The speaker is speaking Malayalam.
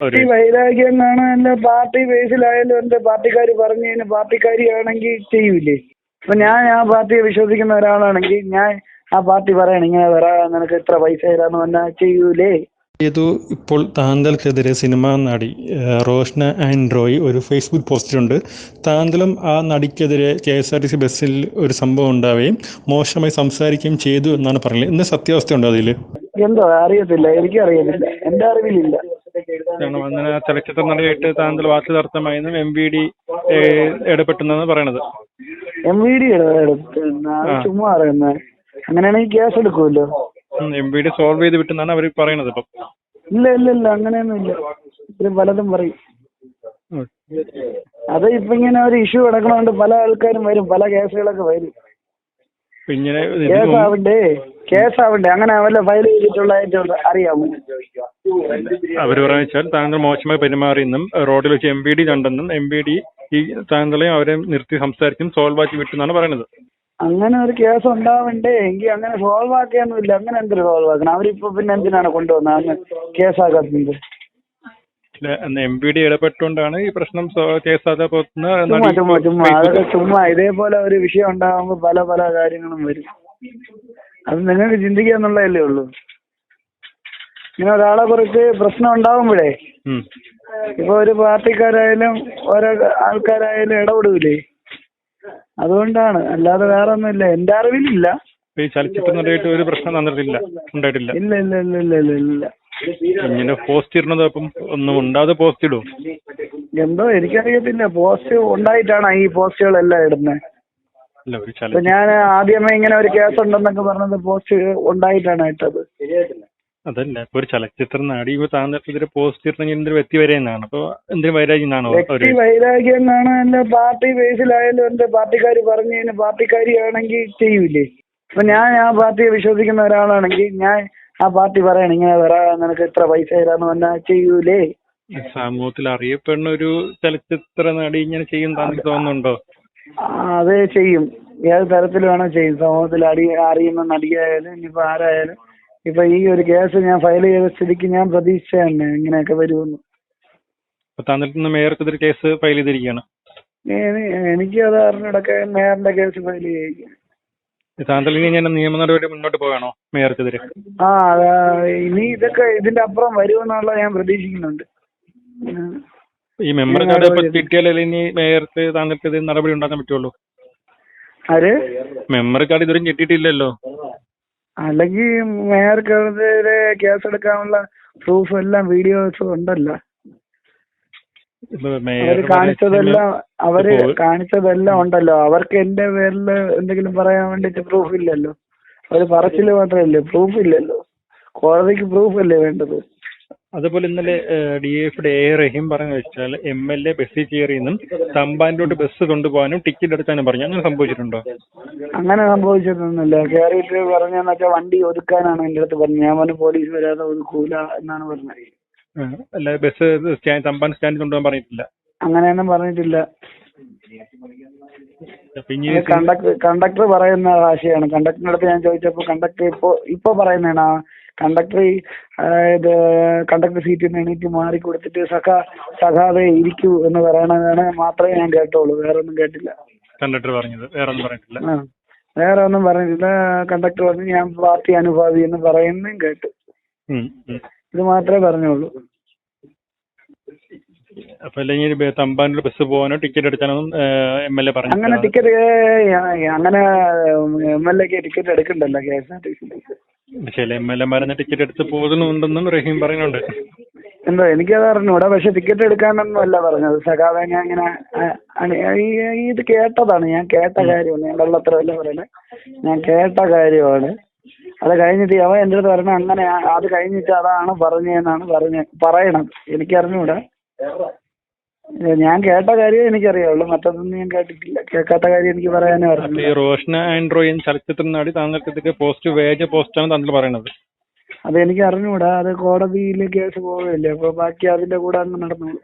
ഈ വൈരാഗ്യം എന്നാണ് എന്റെ പാർട്ടി ബേസിലായാലും എന്റെ പാർട്ടിക്കാർ കഴിഞ്ഞാൽ പാർട്ടിക്കാരിയാണെങ്കിൽ ചെയ്യൂലേ? അപ്പൊ ഞാൻ ആ പാർട്ടിയെ വിശ്വസിക്കുന്ന ഒരാളാണെങ്കിൽ ഞാൻ ആ പാർട്ടി പറയണം ഇങ്ങനെ വരാ നിനക്ക് ഇത്ര പൈസ തരാന്ന് പറഞ്ഞാൽ ചെയ്യൂലേ? ഏതു ഇപ്പോൾ താന്തൽക്കെതിരെ സിനിമാ നടി ഏഹ്, റോഷ്ന ആൻഡ്രോയ് ഒരു ഫേസ്ബുക്ക് പോസ്റ്റിലുണ്ട്. താന്തലും ആ നടിക്കെതിരെ K S R T C ബസ്സിൽ ഒരു സംഭവം ഉണ്ടാവുകയും മോശമായി സംസാരിക്കുകയും ചെയ്തു എന്നാണ് പറഞ്ഞത് എന്ത് സത്യാവസ്ഥ ഉണ്ടോ അതിൽ എന്തോ അറിയത്തില്ല എനിക്കറിയത്തില്ല. എന്റെ അറിവിലില്ല. അങ്ങനെ ചലച്ചിത്ര നടിയായിട്ട് താങ്കൾ താന്തൽ വാക്കുതർത്ഥമായെന്നും എം വി ഡി ഇടപെട്ടെന്നാണ് പറയണത്. എം വി ഡി ചുമ്മാ പറയുന്നത് അങ്ങനെയാണെങ്കിൽ കേസ് എടുക്കുമല്ലോ. എം വി ഡി സോൾവ് ചെയ്ത് വിട്ടെന്നാണ് അവർ പറയണത് ഇപ്പം. ഇല്ല ഇല്ല ഇല്ല അങ്ങനെയൊന്നും ഇല്ല. ഇത്രയും പലതും പറയും. അത് ഇപ്പൊ ഇങ്ങനെ ഒരു ഇഷ്യൂ കിടക്കണോണ്ട് പല ആൾക്കാരും വരും പല കേസുകളൊക്കെ വരും. കേസ് ആവണ്ടേ കേസ് ആവണ്ടേ അങ്ങനെ വല്ല ഫയൽ ചെയ്തിട്ടുള്ളതായിട്ട് അറിയാമോ? അവർ പറഞ്ഞാൽ താങ്കൾ മോശമായി പെരുമാറിയെന്നും റോഡിൽ വെച്ച് എം ബി ഡി കണ്ടെന്നും എം ബി ഡി ഈ താങ്കളെയും അവരെ നിർത്തി സംസാരിച്ചും സോൾവ് ആക്കി വിട്ടെന്നാണ് പറയുന്നത്. അങ്ങനെ ഒരു കേസ് ഉണ്ടാവണ്ടേ? എങ്കിൽ അങ്ങനെ സോൾവ് ആക്കിയൊന്നുമില്ല. അങ്ങനെ എന്തൊരു സോൾവ് ആക്കണം? അവരിപ്പോ പിന്നെ എന്തിനാണ് കൊണ്ടുവന്നത്? അന്ന് കേസാക്കാത്തത് എം പി ഡി ഇടപെട്ടുകൊണ്ടാണ് ഈ പ്രശ്നം കേസാതെ പോകുന്ന ചുമ്മാ ചുമ്മാ ചുമ്മാ. അതൊക്കെ ചുമ്മാ. ഇതേപോലെ ഒരു വിഷയം ഉണ്ടാകുമ്പോ പല പല കാര്യങ്ങളും വരും. അത് നിങ്ങൾക്ക് ചിന്തിക്കാന്നുള്ളതല്ലേ ഉള്ളൂ. ഇങ്ങനെ ഒരാളെ കുറിച്ച് പ്രശ്നം ഉണ്ടാവുമ്പോഴേ ഇപ്പൊ ഒരു പാർട്ടിക്കാരായാലും ഓരോ ആൾക്കാരായാലും ഇടപെടൂലേ? അതുകൊണ്ടാണ്. അല്ലാതെ വേറെ ഒന്നുമില്ല എന്റെ അറിവിലില്ല. ഈ ചലച്ചിത്ര നടിയായിട്ട് ഒരു പ്രശ്നം തന്നിട്ടില്ല. ഉണ്ടായിട്ടില്ല. ഇല്ല ഇല്ല ഇല്ല ഇല്ല ഇല്ല ഇല്ല. ഇങ്ങനെ പോസ്റ്റ് ഇടുന്നത് അപ്പം ഒന്നും ഉണ്ടാതെ പോസ്റ്റ് ഇടും എന്തോ എനിക്കറിയത്തില്ല. പോസ്റ്റ് ഉണ്ടായിട്ടാണ് ഈ പോസ്റ്റുകളെല്ലാം ഇടുന്നത്. ഞാൻ ആദ്യമേ ഇങ്ങനെ ഒരു കേസ് ഉണ്ടെന്നൊക്കെ പറഞ്ഞത് പോസ്റ്റ് ഉണ്ടായിട്ടാണ് ഇട്ടത്. അതല്ല ഇപ്പൊ ഒരു ചലച്ചിത്ര നാടി ഇപ്പൊ താങ്കൾ പോസ്റ്റ് ഇടണമെങ്കിൽ എന്തൊരു വ്യക്തി വരെ എന്നാണ്. അപ്പൊ എന്തൊരു വൈരാഗ്യം എന്നാണോ വ്യക്തി വൈരാഗ്യം എന്നാണ് എന്റെ പാർട്ടി ബേസിലായാലും എന്റെ പാർട്ടിക്കാർ പറഞ്ഞതിന് പാർട്ടിക്കാരിയാണെങ്കിൽ ചെയ്യൂലേ. അപ്പൊ ഞാൻ ആ പാർട്ടിയെ വിശ്വസിക്കുന്ന ഒരാളാണെങ്കിൽ ഞാൻ ആ പാർട്ടി പറയണം ഇങ്ങനെ വരാ നിനക്ക് ഇത്ര പൈസ തരാന്ന് പറഞ്ഞാൽ ചെയ്യൂലേ. സമൂഹത്തിൽ അറിയപ്പെടുന്ന ഒരു ചലച്ചിത്ര നടി ഇങ്ങനെ ചെയ്യും താങ്കൾക്ക് തോന്നുന്നുണ്ടോ? അതെ അത് ചെയ്യും. ഏത് തരത്തിൽ വേണോ ചെയ്യും. സമൂഹത്തിൽ അടി അറിയുന്ന നടിയായാലും ഇനിയിപ്പോ ആരായാലും ഇപ്പൊ ഈ ഒരു കേസ് ഞാൻ ഫയൽ ചെയ്ത സ്ഥിതിക്ക് ഞാൻ പ്രതീക്ഷിച്ച തന്നെ ഇങ്ങനെയൊക്കെ വരുമെന്ന്. ഇന്ന് മേയർക്കെതിരെ കേസ് ഫയൽ ചെയ്തിരിക്കുകയാണ്. എനി- എനിക്ക് അത് അറിഞ്ഞിടക്കെ മേയറിന്റെ കേസ് ഫയൽ ചെയ്യുക താങ്കൾ ഇനി ഞാൻ നിയമ നടപടി മുന്നോട്ട് പോകണോ മേയർക്കെതിരെ? ആ ഇനി ഇതൊക്കെ ഇതിന്റെ അപ്പുറം വരുമെന്നുള്ള ഞാൻ പ്രതീക്ഷിക്കുന്നുണ്ട്. ഈ മെമ്പർ കാർഡ് കിട്ടിയാലേ ഇനി മേയർക്ക് താങ്കൾക്കെതിരെ നടപടി ഉണ്ടാക്കാൻ പറ്റുള്ളൂ? ആര്? മെമ്മറി കാർഡ് ഇതുവരെ കിട്ടിയിട്ടില്ലല്ലോ. അല്ലെങ്കിൽ മേയർക്കെതിരെ കേസെടുക്കാനുള്ള പ്രൂഫ് എല്ലാം വീഡിയോസ് ഉണ്ടല്ലോ. അവർ കാണിച്ചതെല്ലാം അവർ കാണിച്ചതെല്ലാം ഉണ്ടല്ലോ. അവർക്ക് എന്റെ പേരിൽ എന്തെങ്കിലും പറയാൻ വേണ്ടിട്ട് പ്രൂഫ് ഇല്ലല്ലോ. അവർ പറച്ചിൽ മാത്രമല്ലേ? പ്രൂഫ് ഇല്ലല്ലോ. കോടതിക്ക് പ്രൂഫ് അല്ലേ വേണ്ടത്? അതുപോലെ ഇന്നലെ ഡി എഫിയുടെ എ റഹീം പറഞ്ഞു വെച്ചാൽ എം എൽ എ ബസ്സിൽ കയറിയെന്നും തമ്പാനിലോട്ട് ബസ് കൊണ്ടുപോകാനും ടിക്കറ്റ് എടുക്കാനും പറഞ്ഞു. അങ്ങനെ സംഭവിച്ചിട്ടുണ്ടോ? അങ്ങനെ സംഭവിച്ചിട്ടൊന്നുമില്ല. കയറിയിട്ട് പറഞ്ഞെന്ന് വെച്ചാൽ വണ്ടി ഒതുക്കാനാണ് എന്റെ അടുത്ത് പറഞ്ഞത്. ഞാൻ പറഞ്ഞു പോലീസ് വരാതെ ഒതുക്കൂല എന്നാണ് പറഞ്ഞത്. അല്ല ബസ് സ്റ്റാൻ തമ്പാൻ സ്റ്റാൻഡിൽ കൊണ്ടുപോകാൻ പറഞ്ഞിട്ടില്ല. അങ്ങനെയൊന്നും പറഞ്ഞിട്ടില്ല. കണ്ടക്ടർ കണ്ടക്ടർ പറയുന്ന ആശയാണ് കണ്ടക്ടറിന്റെ അടുത്ത് ഞാൻ ചോദിച്ചപ്പോ കണ്ടക്ടർ ഇപ്പോ ഇപ്പൊ പറയുന്നതാണ് കണ്ടക്ടർ ഇത് കണ്ടക്ടർ സീറ്റിൽ നിന്ന് എണീറ്റ് മാറി കൊടുത്തിട്ട് സഖ സഖാവേ ഇരിക്കൂ എന്ന് പറയണതാണ് മാത്രമേ ഞാൻ കേട്ടോളൂ. വേറെ ഒന്നും കേട്ടില്ല. കണ്ടക്ടർ പറഞ്ഞത്. വേറെ ഒന്നും പറഞ്ഞിട്ടില്ല. വേറെ ഒന്നും പറഞ്ഞിട്ടില്ല. കണ്ടക്ടർ പറഞ്ഞു ഞാൻ പാർട്ടി അനുഭാവി എന്ന് പറയുന്നതും കേട്ടു. ഇത് മാത്രമേ പറഞ്ഞോളൂ അപ്പൊ അല്ലെങ്കിൽ ബ- തമ്പാനിൽ ബസ് പോകാനോ ടിക്കറ്റ് എടുക്കാനൊന്നും എം എൽ എ അങ്ങനെ ടിക്കറ്റ് അങ്ങനെ എം എൽ എക്ക് ticket എടുക്കണ്ടല്ലോ K S R T C ചില എം എൽ എമാരെ ടിക്കറ്റ് എടുത്ത് പോകുന്നുണ്ടെന്നും റഹീം പറയുന്നുണ്ട്. എന്തോ എനിക്കത് അറിഞ്ഞൂടാ പക്ഷെ ടിക്കറ്റ് എടുക്കാനൊന്നും അല്ല പറഞ്ഞത്. സഖാവെ ഞാൻ ഇങ്ങനെ ആ, അണി- ഈ- ഈ ഇത് കേട്ടതാണ്. ഞാൻ കേട്ട കാര്യമാണ്. ഞാൻ വെള്ളത്തിലല്ല പറയുന്നത് ഞാൻ കേട്ട കാര്യമാണ്. അത് കഴിഞ്ഞിട്ട് അവൻ എന്റെ അടുത്ത് പറഞ്ഞ അങ്ങനെ അത് കഴിഞ്ഞിട്ട് അതാണ് പറഞ്ഞതെന്നാണ് പറഞ്ഞ പറയണം. എനിക്കറിഞ്ഞൂടാ. ഞാൻ കേട്ട കാര്യം എനിക്കറിയാവുള്ളൂ. മറ്റൊന്നും ഞാൻ കേട്ടിട്ടില്ല. കേൾക്കാത്ത കാര്യം എനിക്ക് പറയാനേ അപ്പൊ ഈ റോഷന ആൻഡ്രോയിൻ ചലച്ചിത്ര നടി താങ്കൾക്ക് പോസ്റ്റ് വേജ പോസ്റ്റാണ് താങ്കൾ പറയുന്നത്. അത് എനിക്ക് അറിഞ്ഞൂടാ അത് കോടതിയിൽ കേസ് പോവുകയല്ലേ. അപ്പൊ ബാക്കി അതിന്റെ കൂടെ അങ്ങ് നടന്നോളൂ.